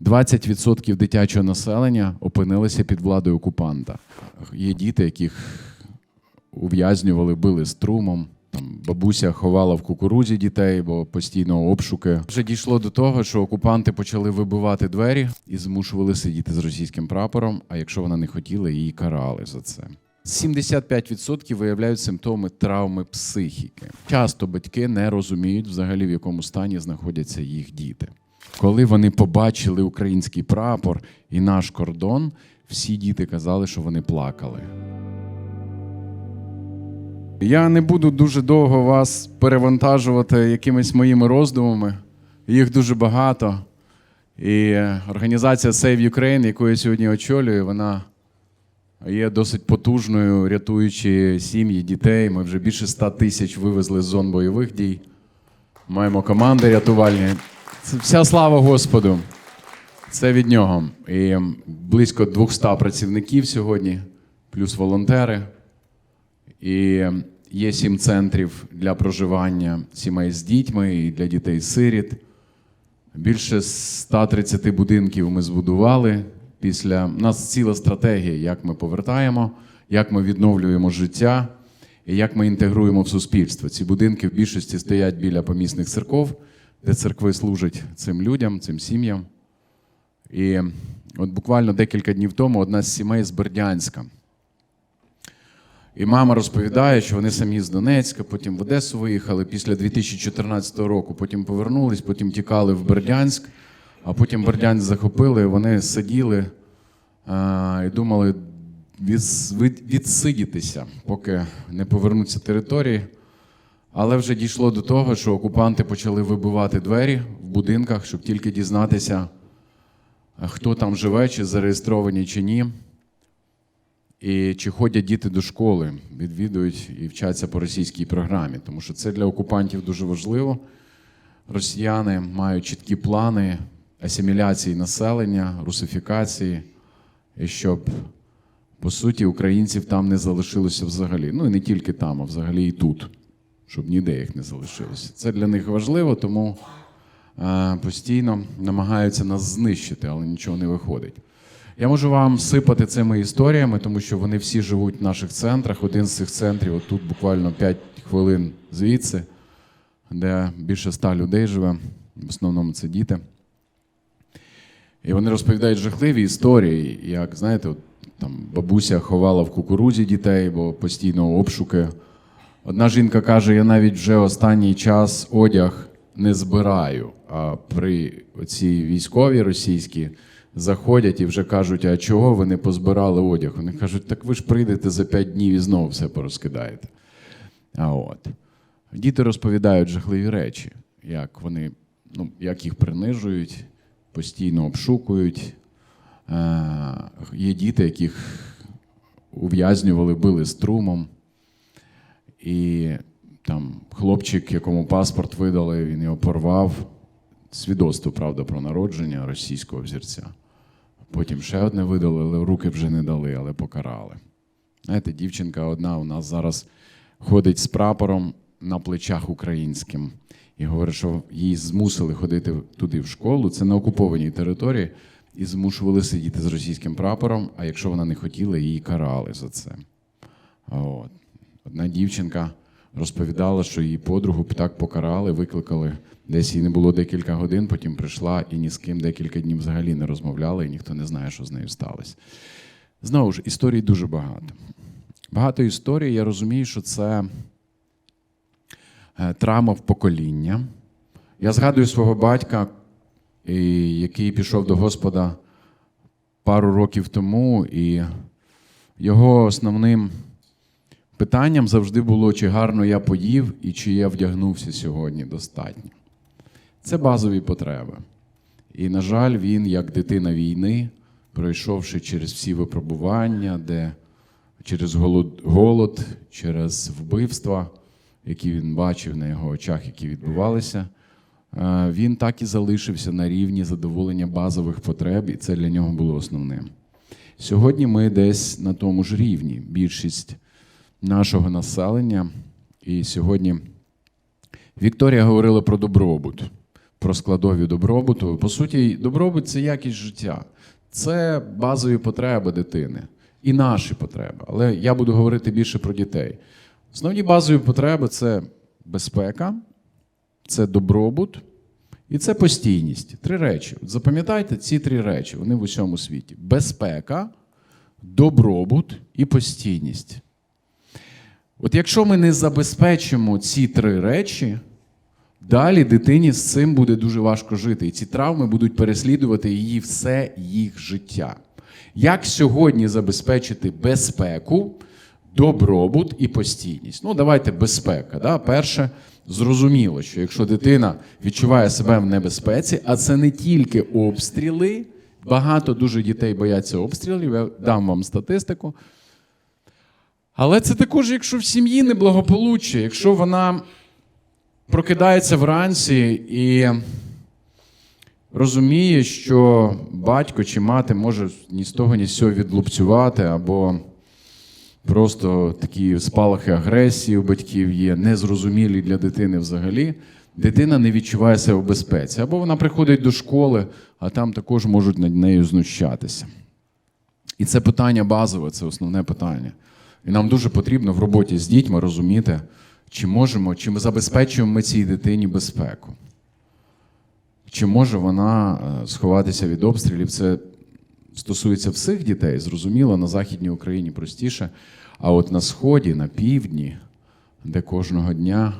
20% дитячого населення опинилися під владою окупанта. Є діти, яких ув'язнювали, били струмом. Там бабуся ховала в кукурузі дітей, бо постійно обшуки. Вже дійшло до того, що окупанти почали вибивати двері і змушували сидіти з російським прапором. А якщо вона не хотіла, її карали за це. 75% виявляють симптоми травми психіки. Часто батьки не розуміють взагалі, в якому стані знаходяться їх діти. Коли вони побачили український прапор і наш кордон, всі діти казали, що вони плакали. Я не буду дуже довго вас перевантажувати якимись моїми роздумами. Їх дуже багато. І організація Save Ukraine, яку я сьогодні очолюю, вона є досить потужною, рятуючи сім'ї, дітей. Ми вже більше 100 тисяч вивезли з зон бойових дій. Маємо команди рятувальні. Вся слава Господу. Це від нього. І близько 200 працівників сьогодні, плюс волонтери. І є сім центрів для проживання сімей з дітьми і для дітей-сиріт. Більше 130 будинків ми збудували. Після у нас ціла стратегія, як ми повертаємо, як ми відновлюємо життя і як ми інтегруємо в суспільство. Ці будинки в більшості стоять біля помісних церков, де церкви служать цим людям, цим сім'ям. І от буквально декілька днів тому одна з сімей з Бердянська. І мама розповідає, що вони самі з Донецька, потім в Одесу виїхали після 2014 року, потім повернулись, потім тікали в Бердянськ, а потім Бердянськ захопили, вони сиділи а, і думали від, відсидітися, поки не повернуться території. Але вже дійшло до того, що окупанти почали вибивати двері в будинках, щоб тільки дізнатися, хто там живе, чи зареєстровані, чи ні. І чи ходять діти до школи, відвідують і вчаться по російській програмі, тому що це для окупантів дуже важливо. Росіяни мають чіткі плани асиміляції населення, русифікації, і щоб, по суті, українців там не залишилося взагалі. Ну і не тільки там, а взагалі і тут, щоб ніде їх не залишилося. Це для них важливо, тому е, постійно намагаються нас знищити, але нічого не виходить. Я можу вам сипати цими історіями, тому що вони всі живуть в наших центрах. Один з цих центрів, отут буквально 5 хвилин звідси, де більше ста людей живе, в основному це діти. І вони розповідають жахливі історії, як, знаєте, от, там бабуся ховала в кукурузі дітей, бо постійно обшуки. Одна жінка каже: я навіть вже останній час одяг не збираю. А при цій військовій російській заходять і вже кажуть, а чого ви не позбирали одяг? Вони кажуть, так ви ж прийдете за п'ять днів і знову все порозкидаєте. А от. Діти розповідають жахливі речі, як вони, ну, як їх принижують, постійно обшукують. Е, є діти, яких ув'язнювали, били струмом. І там хлопчик, якому паспорт видали, він його порвав. Свідоцтво, правда, про народження російського взірця. Потім ще одне видали, але руки вже не дали, але покарали. Знаєте, дівчинка одна у нас зараз ходить з прапором на плечах українським і говорить, що її змусили ходити туди в школу. Це на окупованій території, і змушували сидіти з російським прапором. А якщо вона не хотіла, її карали за це. От. Одна дівчинка розповідала, що її подругу так покарали, викликали. Десь їй не було декілька годин, потім прийшла і ні з ким декілька днів взагалі не розмовляла, і ніхто не знає, що з нею сталося. Знову ж, історій дуже багато. Багато історій, я розумію, що це е, травма в покоління. Я згадую свого батька, який пішов до Господа пару років тому, і його основним питанням завжди було, чи гарно я поїв і чи я вдягнувся сьогодні достатньо. Це базові потреби. І, на жаль, він, як дитина війни, пройшовши через всі випробування, де через голод, через вбивства, які він бачив на його очах, які відбувалися, е, він так і залишився на рівні задоволення базових потреб, і це для нього було основним. Сьогодні ми десь на тому ж рівні. Більшість нашого населення. І сьогодні Вікторія говорила про добробут. про складові добробуту. По суті, добробут це якість життя, це базові потреби дитини і наші потреби. Але я буду говорити більше про дітей. Основні базові потреби це безпека, це добробут і це постійність. Три речі. Запам'ятайте ці три речі, вони в усьому світі: безпека, добробут і постійність. От якщо ми не забезпечимо ці три речі, далі дитині з цим буде дуже важко жити. І ці травми будуть переслідувати її все їх життя. Як сьогодні забезпечити безпеку, добробут і постійність? Ну, давайте безпека. Да? Перше, зрозуміло, що якщо дитина відчуває себе в небезпеці, а це не тільки обстріли, багато дуже дітей бояться обстрілів, я дам вам статистику. Але це також, якщо в сім'ї неблагополуччя, якщо вона прокидається вранці і розуміє, що батько чи мати може ні з того, ні з цього відлупцювати, або просто такі спалахи агресії у батьків є, незрозумілі для дитини взагалі. Дитина не відчуває себе в безпеці. Або вона приходить до школи, а там також можуть над нею знущатися. І це питання базове, це основне питання. І нам дуже потрібно в роботі з дітьми розуміти, чи можемо, чи ми забезпечуємо ми цій дитині безпеку. Чи може вона е, сховатися від обстрілів? Це стосується всіх дітей, зрозуміло, на Західній Україні простіше. А от на Сході, на півдні, де кожного дня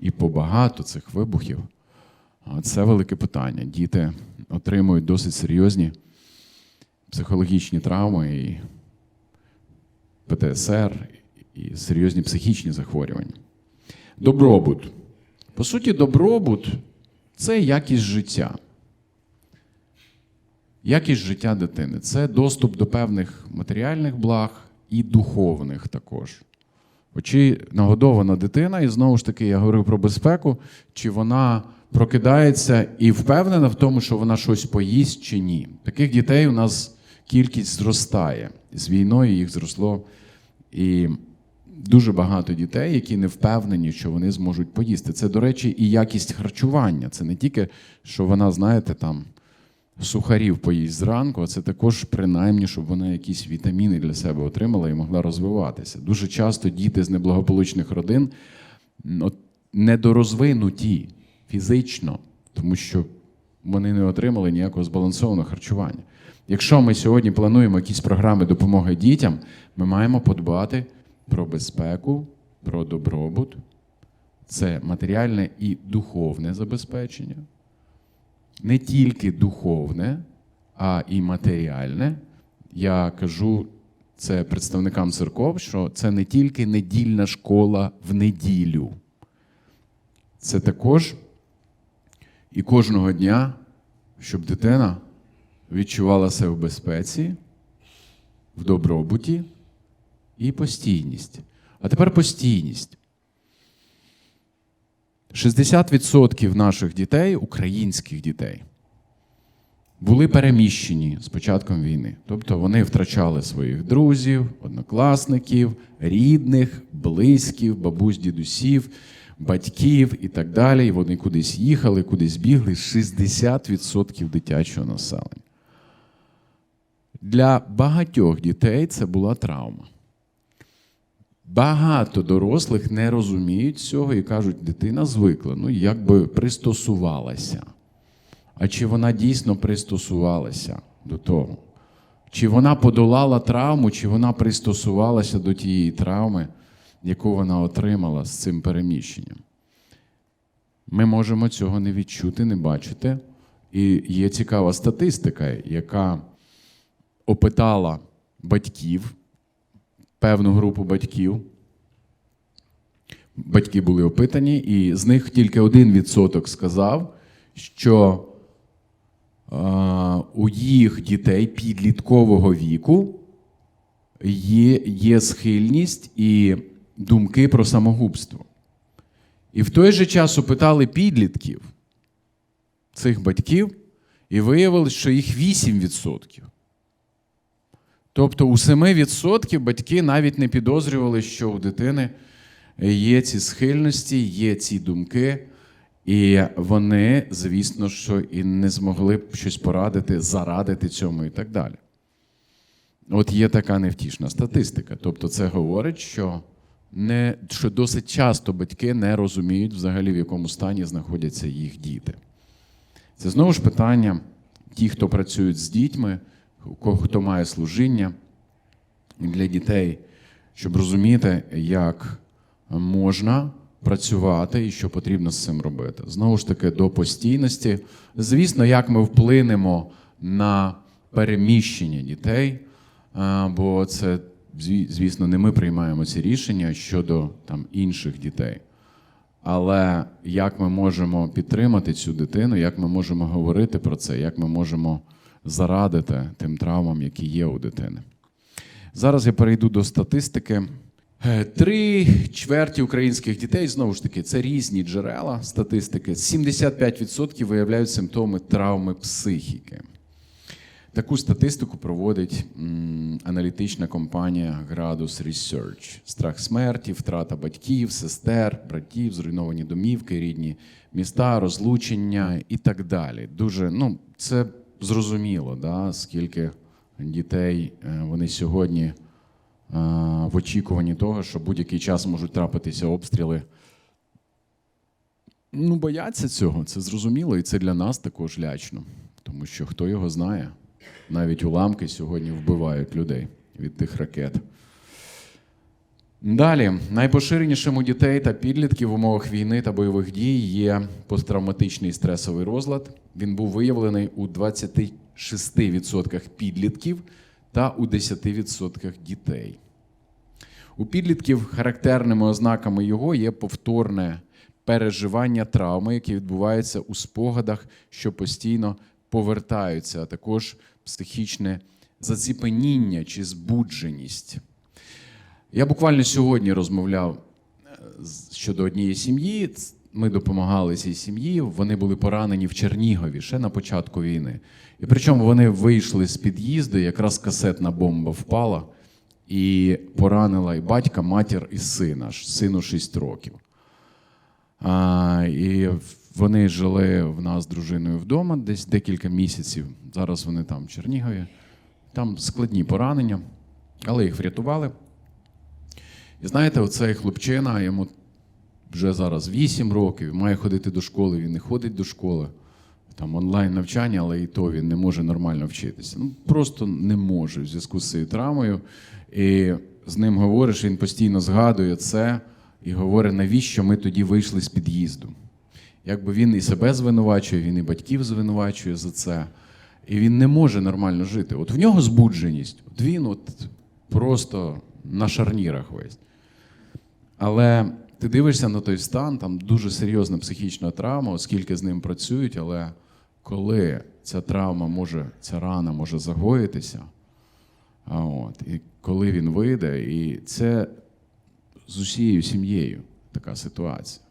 і побагато цих вибухів, це велике питання. Діти отримують досить серйозні психологічні травми і ПТСР, і серйозні психічні захворювання. Добробут. По суті, добробут це якість життя. Якість життя дитини це доступ до певних матеріальних благ і духовних також. От Чи нагодована дитина, і знову ж таки, я говорив про безпеку, чи вона прокидається і впевнена в тому, що вона щось поїсть чи ні. Таких дітей у нас кількість зростає. З війною їх зросло. І дуже багато дітей, які не впевнені, що вони зможуть поїсти. Це, до речі, і якість харчування. Це не тільки, що вона, знаєте, там сухарів поїсть зранку, а це також принаймні, щоб вона якісь вітаміни для себе отримала і могла розвиватися. Дуже часто діти з неблагополучних родин недорозвинуті фізично, тому що вони не отримали ніякого збалансованого харчування. Якщо ми сьогодні плануємо якісь програми допомоги дітям, ми маємо подбати про безпеку, про добробут. Це матеріальне і духовне забезпечення. Не тільки духовне, а і матеріальне. Я кажу це представникам церков, що це не тільки недільна школа в неділю. Це також і кожного дня, щоб дитина відчувала себе в безпеці, в добробуті і постійність. А тепер постійність. 60% наших дітей, українських дітей, були переміщені з початком війни. Тобто вони втрачали своїх друзів, однокласників, рідних, близьких, бабусь, дідусів, батьків і так далі. І вони кудись їхали, кудись бігли. 60% дитячого населення. Для багатьох дітей це була травма. Багато дорослих не розуміють цього і кажуть, дитина звикла, ну якби пристосувалася. А чи вона дійсно пристосувалася до того? Чи вона подолала травму, чи вона пристосувалася до тієї травми, яку вона отримала з цим переміщенням? Ми можемо цього не відчути, не бачити. І є цікава статистика, яка опитала батьків, певну групу батьків. Батьки були опитані, і з них тільки один відсоток сказав, що е, у їх дітей підліткового віку є, є схильність і думки про самогубство. І в той же час опитали підлітків цих батьків, і виявилось, що їх 8%. Тобто у 7% батьки навіть не підозрювали, що у дитини є ці схильності, є ці думки. І вони, звісно, що і не змогли б щось порадити, зарадити цьому і так далі. От є така невтішна статистика. Тобто, це говорить, що, не, що досить часто батьки не розуміють взагалі, в якому стані знаходяться їх діти. Це знову ж питання ті, хто працюють з дітьми, хто має служіння для дітей, щоб розуміти, як можна працювати і що потрібно з цим робити. Знову ж таки, до постійності. Звісно, як ми вплинемо на переміщення дітей, бо це, звісно, не ми приймаємо ці рішення щодо там, інших дітей. Але як ми можемо підтримати цю дитину, як ми можемо говорити про це, як ми можемо зарадити тим травмам, які є у дитини. Зараз я перейду до статистики. Е, Три чверті українських дітей, знову ж таки, це різні джерела статистики. 75% виявляють симптоми травми психіки. Таку статистику проводить аналітична компанія Gradus Research. Страх смерті, втрата батьків, сестер, братів, зруйновані домівки, рідні міста, розлучення і так далі. Дуже, ну, це зрозуміло, да, скільки дітей е, вони сьогодні е, в очікуванні того, що будь-який час можуть трапитися обстріли. Ну, бояться цього, це зрозуміло, і це для нас також лячно. Тому що хто його знає, навіть уламки сьогодні вбивають людей від тих ракет. Далі, найпоширенішим у дітей та підлітків в умовах війни та бойових дій є посттравматичний стресовий розлад. Він був виявлений у 26% підлітків та у 10% дітей. У підлітків характерними ознаками його є повторне переживання травми, які відбуваються у спогадах, що постійно повертаються, а також психічне заціпеніння чи збудженість. Я буквально сьогодні розмовляв е, щодо однієї сім'ї. Ми допомагали цій сім'ї. Вони були поранені в Чернігові ще на початку війни. І причому вони вийшли з під'їзду, якраз касетна бомба впала і поранила і батька, матір, і сина. Сину 6 років. А, і вони жили в нас з дружиною вдома десь декілька місяців. Зараз вони там в Чернігові. Там складні поранення, але їх врятували. І знаєте, оцей хлопчина, йому вже зараз 8 років, має ходити до школи, він не ходить до школи. Там онлайн навчання, але і то він не може нормально вчитися. Ну, просто не може в зв'язку з цією травмою. І з ним говориш, він постійно згадує це і говорить, навіщо ми тоді вийшли з під'їзду. Якби він і себе звинувачує, він і батьків звинувачує за це. І він не може нормально жити. От в нього збудженість. От він от просто на шарнірах весь. Але ти дивишся на той стан, там дуже серйозна психічна травма, оскільки з ним працюють, але коли ця травма може, ця рана може загоїтися, а от, і коли він вийде, і це з усією сім'єю така ситуація.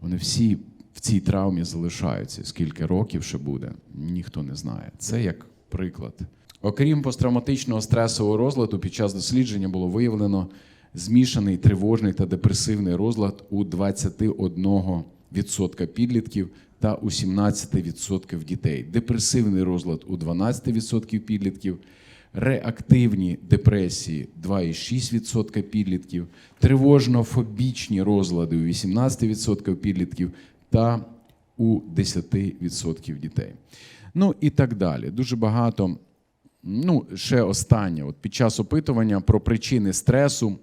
Вони всі в цій травмі залишаються. Скільки років ще буде, ніхто не знає. Це як приклад. Окрім посттравматичного стресового розладу, під час дослідження було виявлено змішаний тривожний та депресивний розлад у 21% підлітків та у 17% дітей. Депресивний розлад у 12% підлітків, реактивні депресії 2,6% підлітків, тривожно-фобічні розлади у 18% підлітків та у 10% дітей. Ну і так далі. Дуже багато. Ну, ще останнє. От під час опитування про причини стресу,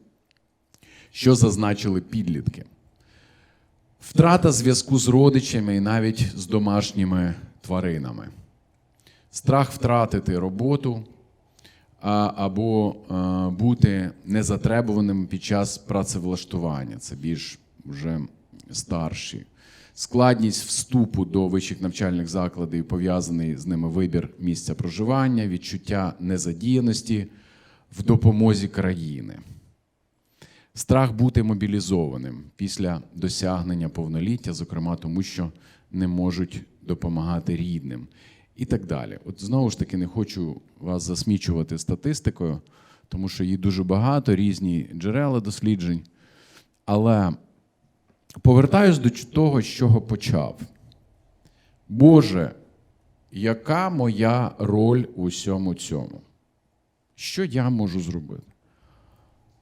що зазначили підлітки. Втрата зв'язку з родичами і навіть з домашніми тваринами. Страх втратити роботу а, або а, бути незатребуваним під час працевлаштування. Це більш вже старші. Складність вступу до вищих навчальних закладів, пов'язаний з ними вибір місця проживання, відчуття незадіяності в допомозі країни. Страх бути мобілізованим після досягнення повноліття, зокрема тому, що не можуть допомагати рідним, і так далі. От знову ж таки не хочу вас засмічувати статистикою, тому що її дуже багато, різні джерела досліджень. Але повертаюсь до того, з чого почав. Боже, яка моя роль у всьому цьому? Що я можу зробити?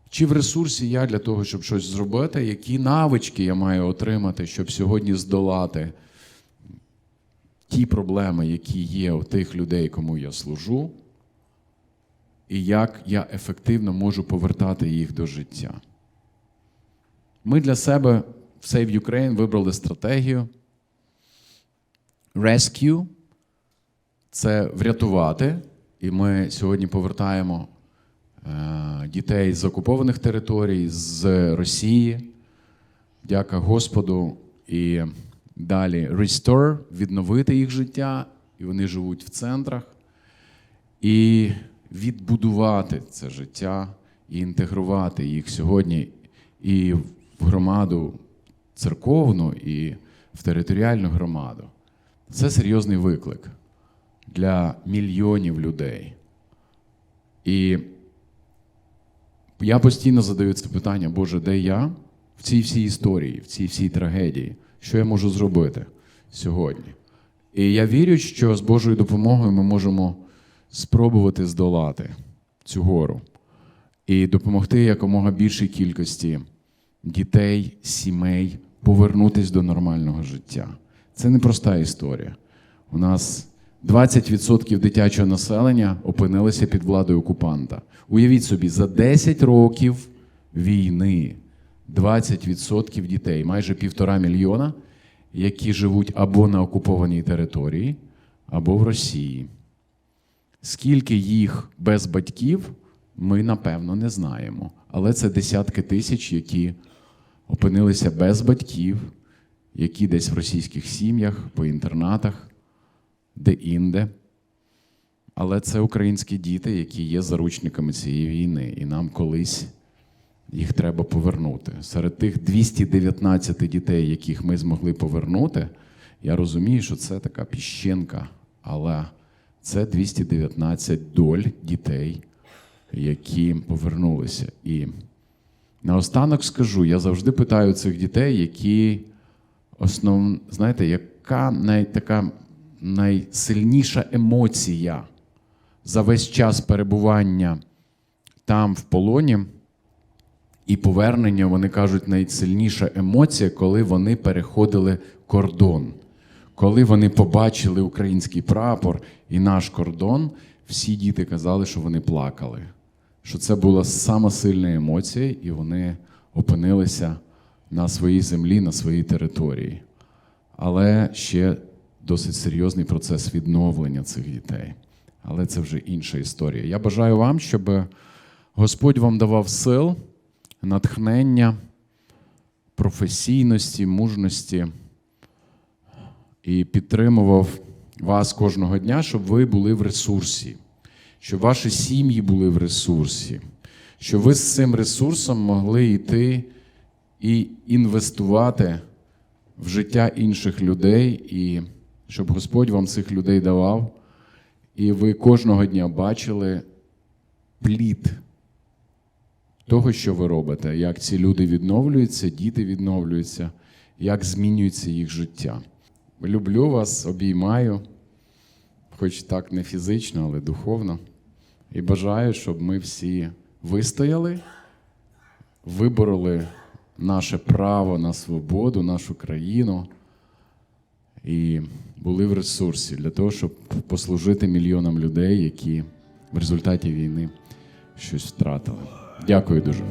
Чи в ресурсі я для того, щоб щось зробити, які навички я маю отримати, щоб сьогодні здолати ті проблеми, які є у тих людей, кому я служу, і як я ефективно можу повертати їх до життя? Ми для себе Save Ukraine вибрали стратегію Rescue це врятувати. І ми сьогодні повертаємо е, дітей з окупованих територій, з Росії. Дяка Господу. І далі Restore, відновити їх життя, і вони живуть в центрах. І відбудувати це життя, і інтегрувати їх сьогодні і в громаду церковну, і в територіальну громаду. Це серйозний виклик для мільйонів людей. І я постійно задаю це питання, Боже, де я в цій всій історії, в цій всій трагедії, що я можу зробити сьогодні? І я вірю, що з Божою допомогою ми можемо спробувати здолати цю гору і допомогти якомога більшій кількості дітей, сімей повернутися до нормального життя. Це непроста історія. У нас 20% дитячого населення опинилися під владою окупанта. Уявіть собі, за 10 років війни 20% дітей, майже півтора мільйона, які живуть або на окупованій території, або в Росії. Скільки їх без батьків, ми напевно не знаємо. Але це десятки тисяч, які опинилися без батьків, які десь в російських сім'ях, по інтернатах, де-інде. Але це українські діти, які є заручниками цієї війни, і нам колись їх треба повернути. Серед тих 219 дітей, яких ми змогли повернути, я розумію, що це така піщенка, але це 219 доль дітей, які повернулися. І наостанок скажу: я завжди питаю цих дітей, які основ, знаєте, яка най, така найсильніша емоція за весь час перебування там в полоні і повернення, вони кажуть, найсильніша емоція, коли вони переходили кордон. Коли вони побачили український прапор і наш кордон, всі діти казали, що вони плакали. Що це була сама сильна емоція, і вони опинилися на своїй землі, на своїй території. Але ще досить серйозний процес відновлення цих дітей. Але це вже інша історія. Я бажаю вам, щоб Господь вам давав сил, натхнення, професійності, мужності і підтримував вас кожного дня, щоб ви були в ресурсі, щоб ваші сім'ї були в ресурсі, щоб ви з цим ресурсом могли йти і інвестувати в життя інших людей, і щоб Господь вам цих людей давав, і ви кожного дня бачили плід того, що ви робите, як ці люди відновлюються, діти відновлюються, як змінюється їх життя. Люблю вас, обіймаю, хоч так не фізично, але духовно. І бажаю, щоб ми всі вистояли, вибороли наше право на свободу, нашу країну і були в ресурсі для того, щоб послужити мільйонам людей, які в результаті війни щось втратили. Дякую дуже.